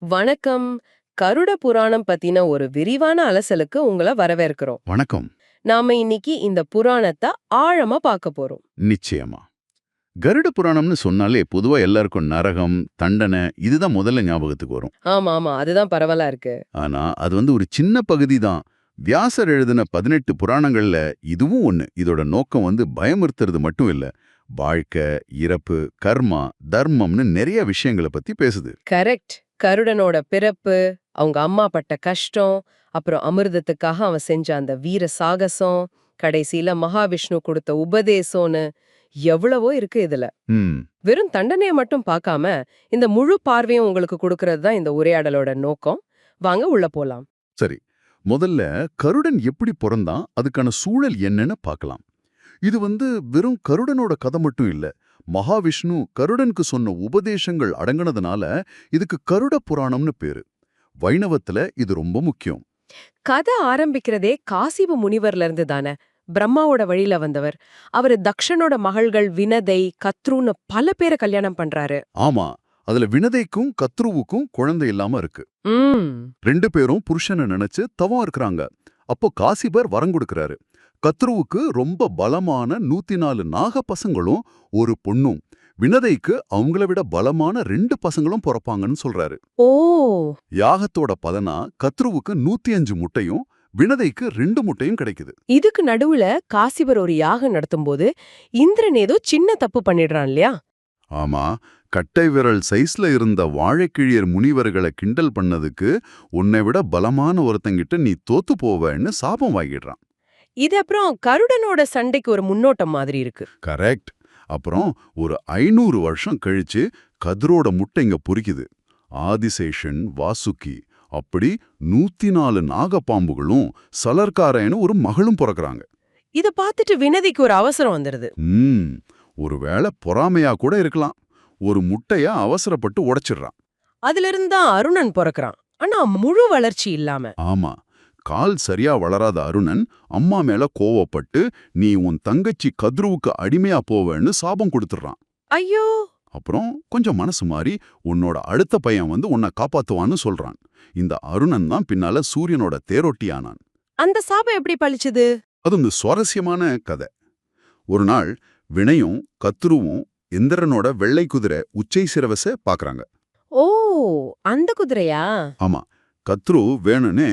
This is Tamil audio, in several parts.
வணக்கம். கருட புராணம் பத்தின ஒரு விரிவான அலசலுக்கு உங்கள வரவேற்கிறோம். வணக்கம். நாம இன்னைக்கு இந்த புராணத்தை ஆழமா பார்க்க போறோம். நிச்சயமா. கருட புராணம்னு சொன்னாலே பொதுவா எல்லாருக்கும் நரகம் தண்டனை இதுதான் முதல்ல ஞாபகத்துக்கு வரும். ஆமா ஆமா அதுதான் பரவலா இருக்கு. ஆனா அது வந்து ஒரு சின்ன பகுதி தான். வியாசர் எழுதின பதினெட்டு புராணங்கள்ல இதுவும் ஒண்ணு. இதோட நோக்கம் வந்து பயமுறுத்துறது மட்டும் இல்ல. வாழ்க்கை இறப்பு கர்மா தர்மம்னு நிறைய விஷயங்களை பத்தி பேசுது. கரெக்ட். கருடனோட பிறப்பு அவங்க அம்மா பட்ட கஷ்டம் அப்புறம் அமிர்தத்துக்காக அவன் செஞ்ச அந்த வீர சாகசம் கடைசியில மகாவிஷ்ணு கொடுத்த உபதேசம்னு எவ்வளவோ இருக்கு இதுல. வெறும் தண்டனையை மட்டும் பார்க்காம இந்த முழு பார்வையும் உங்களுக்கு கொடுக்கறது தான் இந்த உரையாடலோட நோக்கம். வாங்க உள்ள போலாம். சரி. முதல்ல கருடன் எப்படி பிறந்தான் அதுக்கான சூழல் என்னன்னு பார்க்கலாம். இது வந்து வெறும் கருடனோட கதை மட்டும் இல்ல. மகாவிஷ்ணு கருடனுக்கு சொன்ன உபதேசங்கள் அடங்குனதுனால இதுக்கு கருட புராணம்னு பேரு. வைணவத்துல இது ரொம்ப முக்கியம். கதை ஆரம்பிக்கிறதே காசிப முனிவர்ல இருந்து தானே. பிரம்மாவோட வழியில வந்தவர். அவரு தக்ஷனோட மகள்கள் வினதை கத்ருன்னு பல பேரை கல்யாணம் பண்றாரு. ஆமா அதுல வினதைக்கும் கத்ருவுக்கும் குழந்தை இல்லாம இருக்கு. ரெண்டு பேரும் புருஷனை நினைச்சு தவம் இருக்கிறாங்க. அப்போ காசிபர் வரம் கொடுக்கறாரு. கத்ருவுக்கு ரொம்ப பலமான நூத்தி நாலு நாக பசங்களும் ஒரு பொண்ணும். வினதைக்கு அவங்கள விட பலமான ரெண்டு பசங்களும் பிறப்பாங்கன்னு சொல்றாரு. ஓ! யாகத்தோட பலனா கத்ருவுக்கு நூத்தி அஞ்சு முட்டையும் வினதைக்கு ரெண்டு முட்டையும் கிடைக்குது. இதுக்கு நடுவுல காசிபர் ஒரு யாகம் நடத்தும்போது இந்திரன் ஏதோ சின்ன தப்பு பண்ணிடுறான் இல்லையா? ஆமா கட்டை விரல் சைஸ்ல இருந்த வாழைக்கிழியர் முனிவர்களை கிண்டல் பண்ணதுக்கு உன்னை விட பலமான ஒருத்தங்கிட்ட நீ தோத்து போவேன்னு சாபம் வாங்கிடுறான். இது அப்புறம் கருடனோட சண்டைக்கு ஒரு முன்னோட்டம் மாதிரி இருக்கு. கரெக்ட். அப்புறம் ஒரு ஐநூறு வருஷம் கழிச்சு கதிரோட முட்டை இங்க பொறிக்குது. ஆதிசேஷன் வாசுகி அப்படி நூத்தி நாலு நாகப்பாம்புகளும் சலர்காரன்னு ஒரு மகளும் பிறக்கறாங்க. இத பார்த்துட்டு வினதிக்கு ஒரு அவசரம் வந்துருது. ம். ஒருவேளை பொறாமையா கூட இருக்கலாம். ஒரு முட்டைய அவசரப்பட்டு உடைச்சிடுறான். அதுல இருந்தா அருணன் பிறக்கறான். ஆனா முழு வளர்ச்சி இல்லாம. ஆமா. கால் சரியா வளராத அருணன் அம்மா மேல கோவப்பட்டு நீ உன் தங்கச்சி கத்ருவுக்கு அடிமையா போவேன்னு சாபம் கொடுத்துடுறான். ஐயோ! அப்புறம் கொஞ்சம் மனசு மாறி உன்னோட அடுத்த பையன் வந்து உன்னை காப்பாத்துவான்னு சொல்றான். இந்த அருணன் தான் பின்னால சூரியனோட தேரோட்டியானான். அந்த சாபம் எப்படி பழிச்சுது? அது இந்த சுவாரஸ்யமான கதை. ஒரு நாள் வினையும் கத்ருவும் இந்திரனோட வெள்ளை குதிரை உச்சை சிரவச பாக்குறாங்க. ஓ! அந்த குதிரையா? ஆமா. கத்ரு வேணும்னு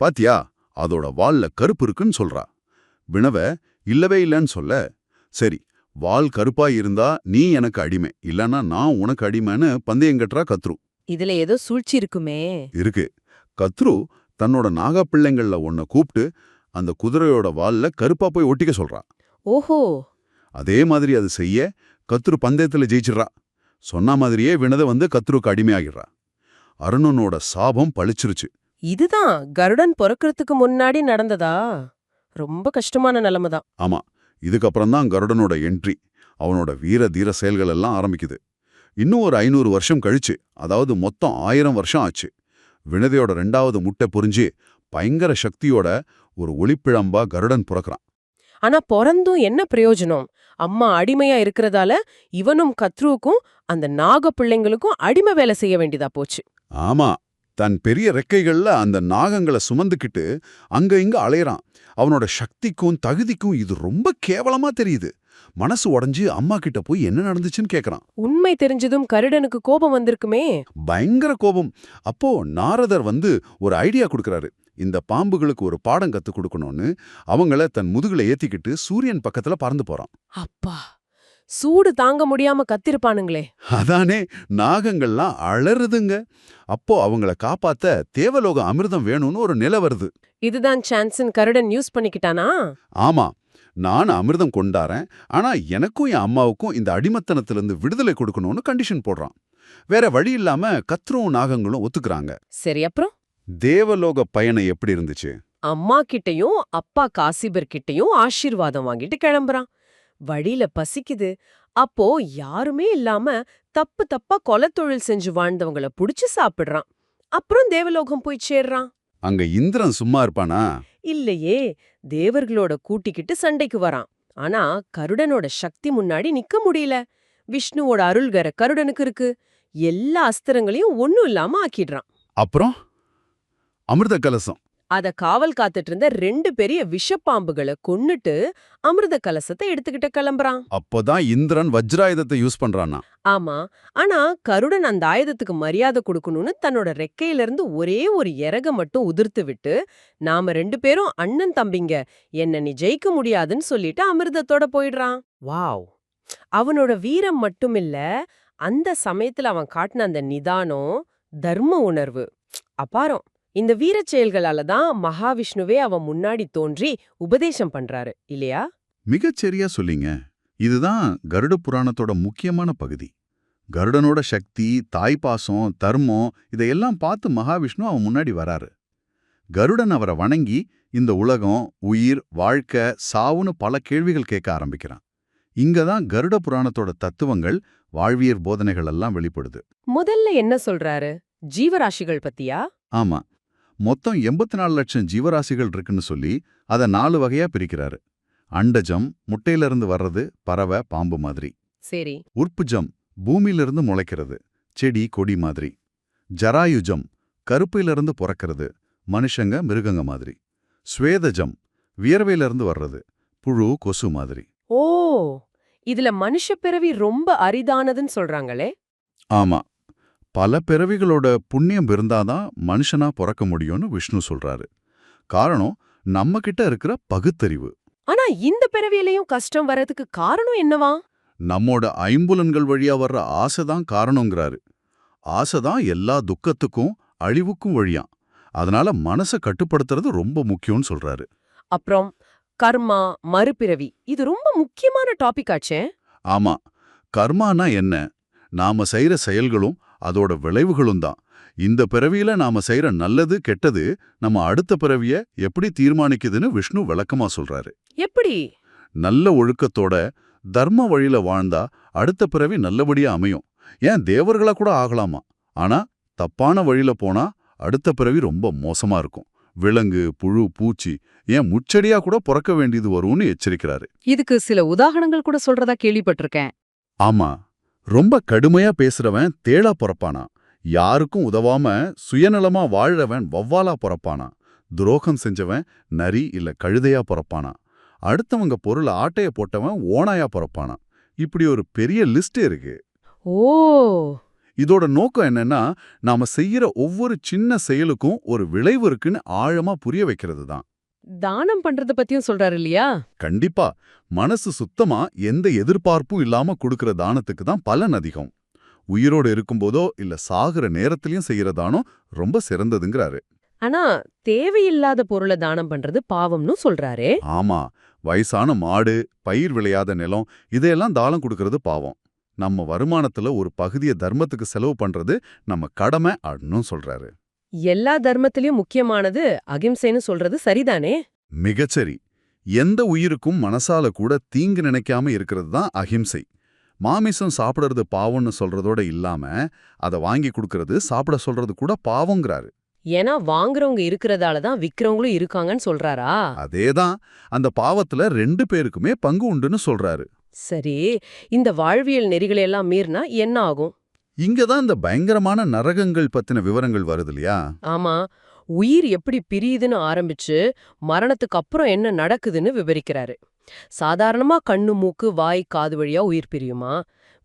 பாத்தியா அதோட வால்ல கருப்பு இருக்குன்னு சொல்றா. வினவ இல்லவே இல்லைன்னு சொல்ல. சரி வால் கருப்பா இருந்தா நீ எனக்கு அடிமை. இல்லனா நான் உனக்கு அடிமைன்னு பந்தயம் கட்டுறா கத்ரு. இதுல ஏதோ சூழ்ச்சி இருக்குமே. இருக்கு. கத்ரு தன்னோட நாகப்பிள்ளைங்கள்ல ஒன்ன கூப்பிட்டு அந்த குதிரையோட வால்ல கருப்பா போய் ஒட்டிக்க சொல்றா. ஓஹோ. அதே மாதிரி அது செய்ய கத்ரு பந்தயத்துல ஜெயிச்சிடுறா. சொன்ன மாதிரியே வினத வந்து கத்ருக்கு அடிமையாகிடுறா. அருணனோட சாபம் பளிச்சிருச்சு. இதுதான் கருடன் பிறக்கறதுக்கு முன்னாடி நடந்ததா? ரொம்ப கஷ்டமான நிலைமை தான். ஆமா இதுக்கப்புறம் தான் கருடனோட என்ட்ரி அவனோட வீர தீர செயல்கள் எல்லாம் ஆரம்பிக்குது. இன்னும் ஒரு ஐநூறு வருஷம் கழிச்சு அதாவது மொத்தம் ஆயிரம் வருஷம் ஆச்சு. வினதையோட ரெண்டாவது முட்டை புரிஞ்சு பயங்கர சக்தியோட ஒரு ஒளிப்பிழம்பா கருடன் பிறக்கறான். ஆனா பிறந்தும் என்ன பிரயோஜனம்? அம்மா அடிமையா இருக்கிறதால இவனும் கத்ருவுக்கும் அந்த நாக பிள்ளைங்களுக்கும் அடிமை வேலை செய்ய வேண்டியதா போச்சு. ஆமா தன் பெரிய ரெக்கைகள்ல அந்த நாகங்களை சுமந்துக்கிட்டு அங்க இங்க அலையறான். அவனோட சக்திக்கும் தகுதிக்கும் இது ரொம்ப கேவலமா தெரியுது. மனசு உடைஞ்சு அம்மா கிட்ட போய் என்ன நடந்துச்சுன்னு கேக்குறான். உண்மை தெரிஞ்சதும் கருடனுக்கு கோபம் வந்திருக்குமே. பயங்கர கோபம். அப்போ நாரதர் வந்து ஒரு ஐடியா கொடுக்கறாரு. இந்த பாம்புகளுக்கு ஒரு பாடம் கத்து கொடுக்கணும்னு அவங்கள தன் முதுகுல ஏத்திக்கிட்டு சூரியன் பக்கத்துல பறந்து போறான். அப்பா! சூடு தாங்க முடியாம கத்திருப்பானுங்களே. அதானே நாகங்கள்லாம் அலறுதுங்க. அப்போ அவங்கள காப்பாத்த தேவலோக அமிர்தம் வேணும்னு ஒரு நிலை வருது. இதுதான் சான்ஸ்னு கருடன் யூஸ் பண்ணிக்கிட்டானா? ஆமா நான் அமிர்தம் கொண்டாரேன் ஆனா எனக்கும் என் அம்மாவுக்கும் இந்த அடிமத்தனத்திலிருந்து விடுதலை கொடுக்கணும்னு கண்டிஷன் போடுறான். வேற வழி இல்லாம கத்ரும் நாகங்களும் ஒத்துக்கறாங்க. சரி அப்புறம்? தேவலோக பயணம் எப்படி இருந்துச்சு? அம்மா கிட்டயும் அப்பா காசிபர் கிட்டயும் ஆசீர்வாதம் வாங்கிட்டு கிளம்புறான். வழியில பசிக்குது. அப்போ யாருமே இல்லாம தப்பு தப்பா கொலத்தொழில் செஞ்சு வாழ்ந்தவங்கள புடிச்சு சாப்பிடுறான். அப்புறம் தேவலோகம் போய் சேர்றான். அங்க இந்திரன் சும்மா இருப்பானா? இல்லையே தேவர்களோட கூட்டிக்கிட்டு சண்டைக்கு வரான். ஆனா கருடனோட சக்தி முன்னாடி நிக்க முடியல. விஷ்ணுவோட அருள்கர கருடனுக்கு இருக்கு. எல்லா அஸ்திரங்களையும் ஒண்ணும் இல்லாம ஆக்கிடுறான். அப்புறம்? அமிர்த கலசம் அத காவல் காத்துட்டு இருந்த ரெண்டு பெரிய விஷப்பாம்புகளை கொன்னுட்டு அமிர்த கலசத்தை எடுத்துக்கிட்டு கிளம்புறான். அப்போதான் இந்திரன் வஜ்ராயுதத்தை யூஸ் பண்றானா ஆமா. ஆனா கருடன் அந்த ஆயுதத்துக்கு மரியாதை கொடுக்கணும்னு தன்னோட ரெக்கையில இருந்து ஒரே ஒரு இறக மட்டும் உதிர்த்து விட்டு நாம ரெண்டு பேரும் அண்ணன் தம்பிங்க என்ன நீ ஜெயிக்க முடியாதுன்னு சொல்லிட்டு அமிர்தத்தோட போயிடுறான். வாவ். அவனோட வீரம் மட்டுமில்ல அந்த சமயத்துல அவன் காட்டின அந்த நிதானம் தர்ம உணர்வு அபாரம். இந்த வீரச் செயல்களால தான் மகாவிஷ்ணுவே அவன் முன்னாடி தோன்றி உபதேசம் பண்றாரு இல்லையா? மிகச் சரியா சொல்லிங்க. இதுதான் கருட புராணத்தோட முக்கியமான பகுதி. கருடனோட சக்தி தாய்ப்பாசம் தர்மம் இதையெல்லாம் பார்த்து மகாவிஷ்ணு அவன் முன்னாடி வராரு. கருடன் அவரை வணங்கி இந்த உலகம் உயிர் வாழ்க்கை சாவுன்னு பல கேள்விகள் கேட்க ஆரம்பிக்கிறான். இங்க தான் கருட புராணத்தோட தத்துவங்கள் வாழ்வியற் போதனைகள் எல்லாம் வெளிப்படுது. முதல்ல என்ன சொல்றாரு? ஜீவராசிகள் பத்தியா? ஆமா. மொத்தம் எண்பத்தி நாலு லட்சம் ஜீவராசிகள் இருக்குன்னு சொல்லி அதை நாலு வகையா பிரிக்கிறாரு. அண்டஜம் முட்டையிலிருந்து வர்றது பறவை பாம்பு மாதிரி. சரி. உற்புஜம் பூமியிலிருந்து முளைக்கிறது செடி கொடி மாதிரி. ஜராயுஜம் கருப்பையிலிருந்து பிறக்கிறது மனுஷங்க மிருகங்க மாதிரி. ஸ்வேதஜம் வியர்வையிலிருந்து வர்றது புழு கொசு மாதிரி. ஓ! இதுல மனுஷ பிறவி ரொம்ப அரிதானதுன்னு சொல்றாங்களே? ஆமா. பல பிறவிகளோட புண்ணியம் இருந்தாதான் மனுஷனா பிறக்க முடியும்னு விஷ்ணு சொல்றாரு. காரணம் நம்ம கிட்ட இருக்கிற பகுத்தறிவு. ஆனா இந்த பிறவியிலையும் கஷ்டம் வர்றதுக்கு காரணம் என்னவா? நம்மோட ஐம்புலன்கள் வழியா வர்ற ஆசைதான் காரணங்கிறாரு ஆசைதான் எல்லா துக்கத்துக்கும் அழிவுக்கும் வழியாம் அதனால மனசை கட்டுப்படுத்துறது ரொம்ப முக்கியம்னு சொல்றாரு. அப்புறம் கர்மா மறுபிறவி இது ரொம்ப முக்கியமான டாபிக் ஆச்சே. ஆமா. கர்மானா என்ன? நாம செய்யற செயல்களும் அதோட விளைவுகளும் தான். இந்த பிறவியில நாம செய்யற நல்லது கெட்டது நம்ம அடுத்த பிறவிய எப்படி தீர்மானிக்குதுன்னு விஷ்ணு விளக்கமா சொல்றாரு. எப்படி? நல்ல ஒழுக்கத்தோட தர்ம வழியில வாழ்ந்தா அடுத்த பிறவி நல்லபடியா அமையும். ஏன் தேவர்களா கூட ஆகலாமா? ஆனா தப்பான வழியில போனா அடுத்த பிறவி ரொம்ப மோசமா இருக்கும். விலங்கு புழு பூச்சி ஏன் முச்செடியா கூட பிறக்க வேண்டியது வரும்னு எச்சரிக்கிறாரு. இதுக்கு சில உதாரணங்கள் கூட சொல்றதா கேள்விப்பட்டிருக்கேன். ஆமா. ரொம்ப கடுமையா பேசுறவன் தேளா பொறப்பானா? யாருக்கும் உதவாம சுயநலமா வாழறவன் வவ்வாலா பொறப்பானா? துரோகம் செஞ்சவன் நரி இல்ல கழுதையா பொறப்பானா? அடுத்தவங்க பொருள் ஆட்டைய போட்டவன் ஓனாயா பொறப்பானா? இப்படி ஒரு பெரிய லிஸ்ட் இருக்கு. ஓ! இதோட நோக்கம் என்னன்னா நாம செய்யற ஒவ்வொரு சின்ன செயலுக்கும் ஒரு விளைவு இருக்குன்னு ஆழமா புரிய வைக்கிறது தான் தானம் பண்றத பத்தியும் சொல்றாரு இல்லையா? கண்டிப்பா. மனசு சுத்தமா எந்த எதிர்பார்ப்பும் இல்லாம கொடுக்கிற தானத்துக்கு தான் பலன் அதிகம். உயிரோடு இருக்கும்போதோ இல்ல சாகுற நேரத்திலயும் செய்யற தானம் ரொம்ப சிறந்ததுங்கிறாரு. ஆனா தேவையில்லாத பொருளை தானம் பண்றது பாவம்னு சொல்றாரே. ஆமா. வயசான மாடு பயிர் விளையாத நிலம் இதையெல்லாம் தானம் கொடுக்கறது பாவம். நம்ம வருமானத்துல ஒரு பகுதியை தர்மத்துக்கு செலவு பண்றது நம்ம கடமை அன்னும் சொல்றாரு. எல்லா தர்மத்திலயும் முக்கியமானது அகிம்சைன்னு சொல்றது சரிதானே? மிகச்சரி. எந்த உயிருக்கும் மனசால கூட தீங்கு நினைக்காம இருக்கிறது தான் அஹிம்சை மாமிசம் சாப்பிடுறது பாவம்னு சொல்றதோட இல்லாம அதை வாங்கி கொடுக்கறது சாப்பிட சொல்றது கூட பாவங்கிறாரு ஏன்னா வாங்குறவங்க இருக்கிறதால தான் விக்கிறவங்களும் இருக்காங்கன்னு சொல்றாரா? அதேதான். அந்த பாவத்துல ரெண்டு பேருக்குமே பங்கு உண்டுன்னு சொல்றாரு. சரி. இந்த வாழ்வியல் நெறிகளை எல்லாம் மீறினா என்ன ஆகும்? இங்க தான் இந்த பயங்கரமான நரகங்கள் பத்தின விவரங்கள் வருது இல்லையா? ஆமா. உயிர் எப்படி பிரியுதுன்னு ஆரம்பிச்சு மரணத்துக்கு அப்புறம் என்ன நடக்குதுன்னு விவரிக்கிறாரு. சாதாரணமா கண்ணு மூக்கு வாய் காது வழியா உயிர் பிரியுமா?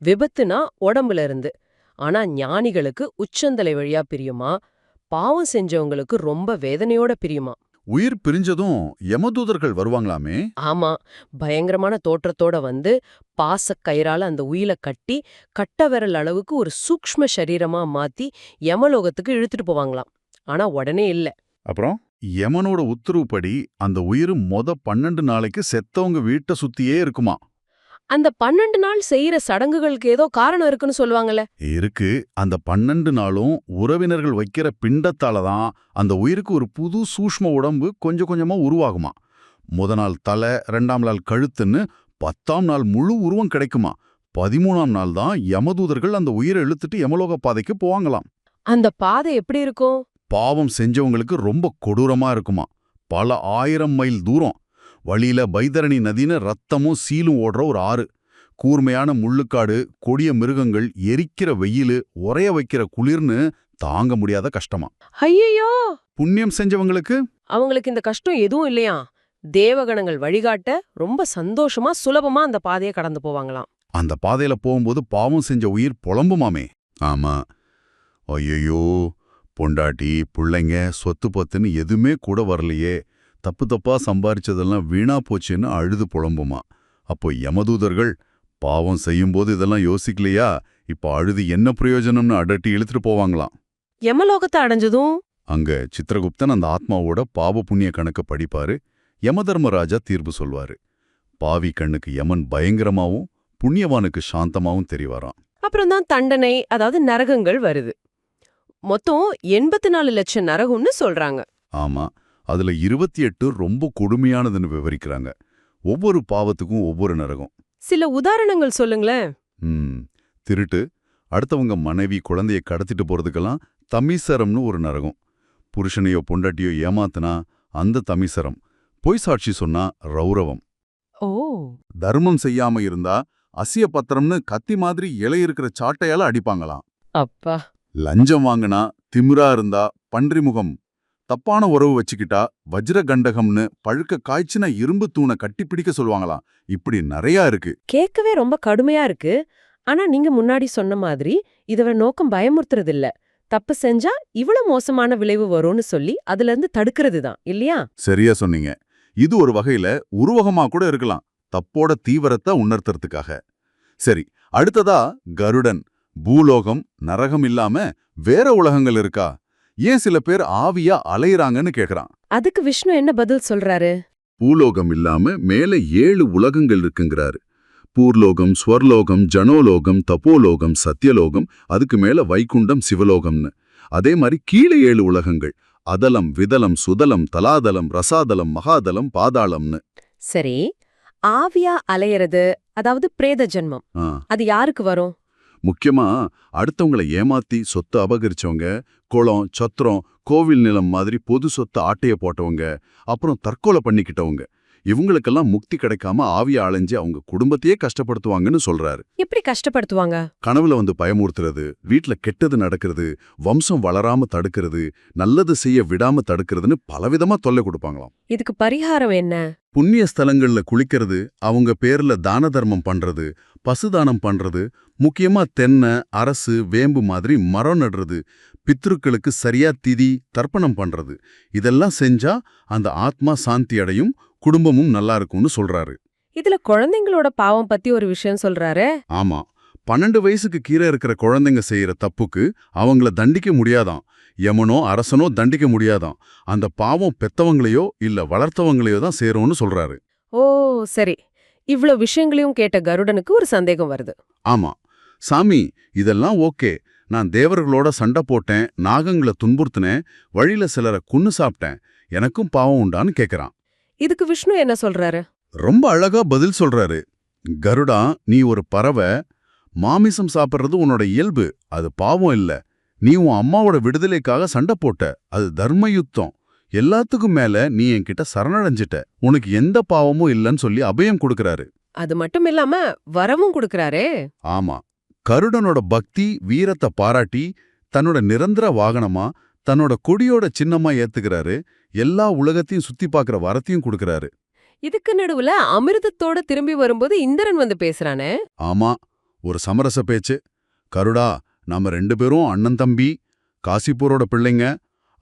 விபத்துனா உடம்புல இருந்து ஆனா ஞானிகளுக்கு உச்சந்தலை வழியா பிரியுமா? பாவம் செஞ்சவங்களுக்கு ரொம்ப வேதனையோட பிரியுமா? உயிர் பிரிஞ்சதும் யமதூதர்கள் வருவாங்களாமே? ஆமா. பயங்கரமான தோற்றத்தோட வந்து பாசக் கயிறால அந்த உயிலை கட்டி கட்ட விரல் அளவுக்கு ஒரு சூக்ஷ்ம சரீரமா மாத்தி யமலோகத்துக்கு இழுத்துட்டு போவாங்களாம். ஆனா உடனே இல்ல. அப்புறம்? யமனோட உத்தரவுப்படி அந்த உயிர் மொத பன்னெண்டு நாளைக்கு செத்தவங்க வீட்டை சுத்தியே இருக்குமா? அந்த பன்னெண்டு நாள் செய்யற சடங்குகளுக்கு ஏதோ காரணம் இருக்குன்னு சொல்லுவாங்கல்ல. இருக்கு. அந்த பன்னெண்டு நாளும் உறவினர்கள் வைக்கிற பிண்டத்தால தான் அந்த உயிருக்கு ஒரு புது சூஷ்ம உடம்பு கொஞ்சம் கொஞ்சமா உருவாகுமா. முத நாள் தலை ரெண்டாம் நாள் கழுத்துன்னு பத்தாம் நாள் முழு உருவம் கிடைக்குமா. பதிமூணாம் நாள் தான் யமதூதர்கள் அந்த உயிரை இழுத்துட்டு யமலோக பாதைக்கு போவாங்களாம். அந்த பாதை எப்படி இருக்கும்? பாவம் செஞ்சவங்களுக்கு ரொம்ப கொடூரமா இருக்குமா. பல ஆயிரம் மைல் தூரம் வழியில பைதரணி நதின்னு ரத்தமும் சீலும் ஓடுற ஒரு ஆறு. கூர்மையான முள்ளுக்காடு கொடிய மிருகங்கள் எரிக்கிற வெயிலு உறைய வைக்கிற குளிர்னு தாங்க முடியாத கஷ்டமா. ஐயையோ! புண்ணியம் செஞ்சவங்களுக்கு? அவங்களுக்கு இந்த கஷ்டம் எதுவும் இல்லையா? தேவகணங்கள் வழிகாட்ட ரொம்ப சந்தோஷமா சுலபமா அந்த பாதையை கடந்து போவாங்களாம். அந்த பாதையில போகும்போது பாவம் செஞ்ச உயிர் புலம்புமாமே. ஆமா. ஐயையோ! பொண்டாட்டி புள்ளைங்க சொத்து பத்துன்னு எதுவுமே கூட வரலையே. தப்பு தப்பா சம்பாரிச்சதெல்லாம் வீணா போச்சுன்னு அழுது புலம்புமா. அப்போ யமதூதர்கள் பாவம் செய்யும்போது இதெல்லாம் யோசிக்கலையா? இப்ப அழுது என்ன பிரயோஜனம்னு அடட்டி இழுத்துட்டு போவாங்களாம். யமலோகத்தை அடைஞ்சதும்? அங்க சித்திரகுப்தன் அந்த ஆத்மாவோட பாவ புண்ணிய கணக்க படிப்பாரு. யமதர்மராஜா தீர்ப்பு சொல்வாரு. பாவி கண்ணுக்கு யமன் பயங்கரமாவும் புண்ணியவானுக்கு சாந்தமாவும் தெரிவாராம். அப்புறம் தான் தண்டனை அதாவது நரகங்கள் வருது. மொத்தம் எண்பத்தி நாலு லட்சம் நரகம்னு சொல்றாங்க. ஆமா. அதுல இருபத்தி எட்டு ரொம்ப கொடுமையானதுன்னு விவரிக்கிறாங்க. ஒவ்வொரு பாவத்துக்கும் ஒவ்வொரு நரகம். சில உதாரணங்கள் சொல்லுங்களேன். ம். திருட்டு அடுத்தவங்க மனைவி குழந்தைய கடத்திட்டு போறதுக்கெல்லாம் தமிசரம்னு ஒரு நரகம். புருஷனையோ பொண்டாட்டியோ ஏமாத்துனா அந்த தமிசரம். பொய் சாட்சி சொன்னா ரௌரவம். ஓ. தர்மம் செய்யாம இருந்தா அசிய பத்திரம்னு கத்தி மாதிரி இலை இருக்கிற சாட்டையால அடிப்பாங்களாம். அப்பா. லஞ்சம் வாங்கினா திமிரா இருந்தா பன்றி முகம் தப்பான உறவு வச்சுக்கிட்டா வஜ்ர கண்டகம்னு பழுக்க காய்ச்சின இரும்பு தூணை கட்டிப்பிடிக்க சொல்லுவாங்களாம். இப்படி நிறைய இருக்கு. கேட்கவே ரொம்ப கடுமையா இருக்கு. ஆனா நீங்க முன்னாடி சொன்ன மாதிரி இதோட நோக்கம் பயமுறுத்துறது இல்ல தப்பு செஞ்சா இவ்வளவு மோசமான விளைவு வரும்னு சொல்லி அதுல இருந்து தடுக்கிறது தான் இல்லையா? சரியா சொன்னீங்க. இது ஒரு வகையில உருவகமா கூட இருக்கலாம். தப்போட தீவிரத்தை உணர்த்துறதுக்காக. சரி அடுத்ததா கருடன். பூலோகம் நரகம் இல்லாம வேற உலகங்கள் இருக்கா? ஏன் சில பேர் ஆவியா அலையறாங்கன்னு கேக்குறான். அதுக்கு விஷ்ணு என்ன பதில் சொல்றாரு? பூலோகம் இல்லாம மேல ஏழு உலகங்கள் இருக்குங்கிறாரு. பூர்லோகம் ஸ்வர்லோகம் ஜனோலோகம் தப்போலோகம் சத்தியலோகம் அதுக்கு மேல வைகுண்டம் சிவலோகம்னு. அதே மாதிரி கீழே ஏழு உலகங்கள். அதலம் விதலம் சுதலம் தலாதலம் ரசாதலம் மகாதலம் பாதாளம்னு. சரி. ஆவியா அலையறது அதாவது பிரேத ஜென்மம். அது யாருக்கு வரும்? முக்கியமா அடுத்தவங்களை ஏமாத்தி சொத்து அபகரிச்சவங்க குளம் சத்திரம் கோவில் நிலம் மாதிரி பொது சொத்து ஆட்டைய போட்டவங்க அப்புறம் தற்கொலை பண்ணிக்கிட்டவங்க. இவங்களுக்கெல்லாம் முக்தி கிடைக்காம ஆவிய அலைஞ்சு அவங்க குடும்பத்தையே கஷ்டப்படுத்துவாங்கன்னு சொல்றாரு. எப்படி கஷ்டப்படுத்துவாங்க? கனவுல வந்து பயமுறுத்துறது வீட்ல கெட்டது நடக்கிறது வம்சம் வளராம தடுக்கிறது நல்லது செய்ய விடாம தடுக்கிறதுன்னு பலவிதமா தொல்லை கொடுப்பாங்களாம். இதுக்கு பரிகாரம் என்ன? புண்ணிய ஸ்தலங்கள்ல குளிக்கிறது அவங்க பேர்ல தான தர்மம் பண்றது பசுதானம் பண்றது முக்கியமா தென்னை அரசு வேம்பு மாதிரி மரம் நடுறது பித்ருக்களுக்கு சரியா திதி தர்ப்பணம் பண்றது. இதெல்லாம் செஞ்சா அந்த ஆத்மா சாந்தி அடையும் குடும்பமும் நல்லா இருக்கும்னு சொல்றாரு. இதுல குழந்தைங்களோட பாவம் பத்தி ஒரு விஷயம் சொல்றாரு. ஆமா. பன்னெண்டு வயசுக்கு கீழே இருக்கிற குழந்தைங்க செய்யற தப்புக்கு அவங்கள தண்டிக்க முடியாதாம் யமனோ அரசனோ தண்டிக்க முடியாதாம் அந்த பாவம் பெத்தவங்களையோ இல்ல வளர்த்தவங்களையோ தான் சேரும்னு சொல்றாரு. ஓ சரி. இவ்ளோ விஷயங்களையும் கேட்ட கருடனுக்கு ஒரு சந்தேகம் வருது. ஆமா. சாமி இதெல்லாம் ஓகே. நான் தேவர்களோட சண்டை போட்டேன் நாகங்களை துன்புறுத்தினேன் வழியில சிலரை குன்னு சாப்பிட்டேன். எனக்கும் பாவம் உண்டான்னு கேக்குறான். இதுக்கு விஷ்ணு என்ன சொல்றாரு? ரொம்ப அழகா பதில் சொல்றாரு. கருடா நீ ஒரு பறவை மாமிசம் சாப்பிடுறது உன்னோட இயல்பு அது பாவம் இல்ல. நீ உன் அம்மாவோட விடுதலைக்காக சண்டை போட்ட அது தர்ம யுத்தம் எல்லாத்துக்கும் மேல நீ என்கிட்ட சரணடைஞ்சிட்ட. உனக்கு எந்த பாவமும் இல்லைன்னு சொல்லி அபயம் கொடுக்கறாரு. அது மட்டும் இல்லாம வரவும் கொடுக்கறாரே. ஆமா. கருடனோட பக்தி வீரத்தை பாராட்டி தன்னோட நிரந்தர வாகனமா தன்னோட கொடியோட சின்னமா ஏத்துக்கிறாரு. எல்லா உலகத்தையும் சுத்தி பார்க்கற வரத்தையும் கொடுக்கறாரு. இதுக்கு நடுவுல அமிர்தத்தோட திரும்பி வரும்போது இந்திரன் வந்து பேசுறானே. ஆமா ஒரு சமரச பேச்சு. கருடா நாம ரெண்டு பேரும் அண்ணன் தம்பி காசிப்பூரோட பிள்ளைங்க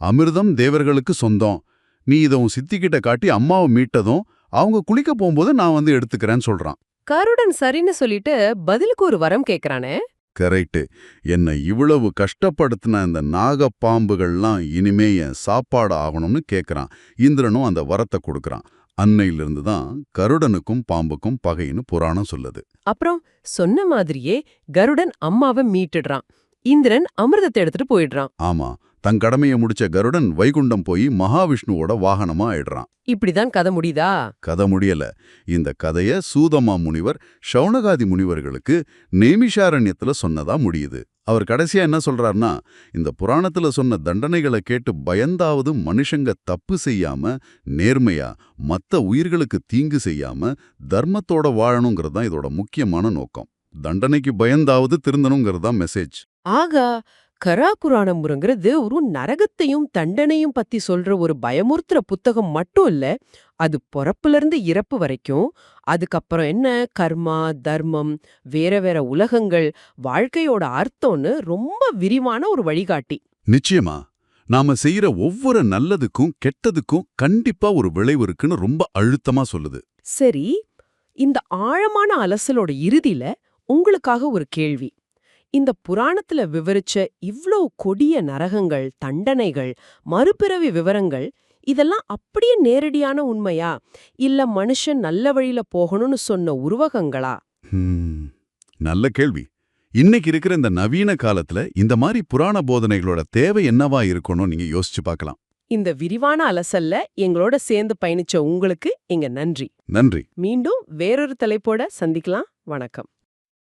அமிர்தம் தேவர்களுக்கு சொந்தம். நீ இதை உன் சித்திக்கிட்ட காட்டி அம்மாவை மீட்டதும் அவங்க குளிக்க போகும்போது நான் வந்து எடுத்துக்கிறேன்னு சொல்றான். கருடன் சரின்னு சொல்லிட்டு பதிலுக்கு ஒரு வரம் கேக்குறானே. கரெக்டு என்னை இவ்வளவு கஷ்டப்படுத்தின இந்த நாகப்பாம்புகள்லாம் இனிமே என் சாப்பாடு ஆகணும்னு கேட்கறான் இந்திரனும் அந்த வரத்தை கொடுக்கறான். அன்னையிலிருந்து தான் கருடனுக்கும் பாம்புக்கும் பகைன்னு புராணம் சொல்லுது. அப்புறம் சொன்ன மாதிரியே கருடன் அம்மாவை மீட்டுடுறான். இந்திரன் அமிர்தத்தை எடுத்துட்டு போயிடுறான். ஆமா. தன் கடமையை முடிச்ச கருடன் வைகுண்டம் போய் மகாவிஷ்ணுவோட வாகனமா ஆயிடுறான். இப்படிதான் கதை முடியுதா? கதை முடியல. இந்த கதைய சூதமா முனிவர் ஷௌனகாதி முனிவர்களுக்கு நேமிஷாரண்யத்துல சொன்னதா முடியுது. அவர் கடைசியா என்ன சொல்றாருன்னா இந்த புராணத்துல சொன்ன தண்டனைகளை கேட்டு பயந்தாவது மனுஷங்க தப்பு செய்யாம நேர்மையா மத்த உயிர்களுக்கு தீங்கு செய்யாம தர்மத்தோட வாழணுங்கிறது தான் இதோட முக்கியமான நோக்கம். தண்டனைக்கு பயந்தாவது திருந்தணுங்கிறது தான் மெசேஜ் ஆகா கராகுராணம்ங்கிறது ஒரு நரகத்தையும் தண்டனையும் பத்தி சொல்ற ஒரு பயமுறுத்துற புத்தகம் மட்டும் இல்ல அது பொறப்புல இருந்து இறப்பு வரைக்கும். அதுக்கப்புறம் என்ன? கர்மா தர்மம் வேற வேற உலகங்கள் வாழ்க்கையோட அர்த்தம்னு ரொம்ப விரிவான ஒரு வழிகாட்டி. நிச்சயமா. நாம செய்யற ஒவ்வொரு நல்லதுக்கும் கெட்டதுக்கும் கண்டிப்பா ஒரு விளைவு இருக்குன்னு ரொம்ப அழுத்தமா சொல்லுது. சரி இந்த ஆழமான அலசலோட இறுதியில உங்களுக்காக ஒரு கேள்வி. இந்த புராணத்துல விவரிச்ச இவ்ளோ கொடிய நரகங்கள் தண்டனைகள் மறுபிறவி விவரங்கள் இதெல்லாம் அப்படியே நேரடியான உண்மையா? இல்ல மனுஷன் நல்ல வழியில போகணும்னு சொன்ன உருவகங்களா? நல்ல கேள்வி. இன்னைக்கு இருக்கிற இந்த நவீன காலத்துல இந்த மாதிரி புராண போதனைகளோட தேவை என்னவா இருக்கணும் நீங்க யோசிச்சு பார்க்கலாம். இந்த விரிவான அலசல்ல எங்களோட சேர்ந்து பயணிச்ச உங்களுக்கு எங்க நன்றி. நன்றி. மீண்டும் வேறொரு தலைப்போட சந்திக்கலாம். வணக்கம்.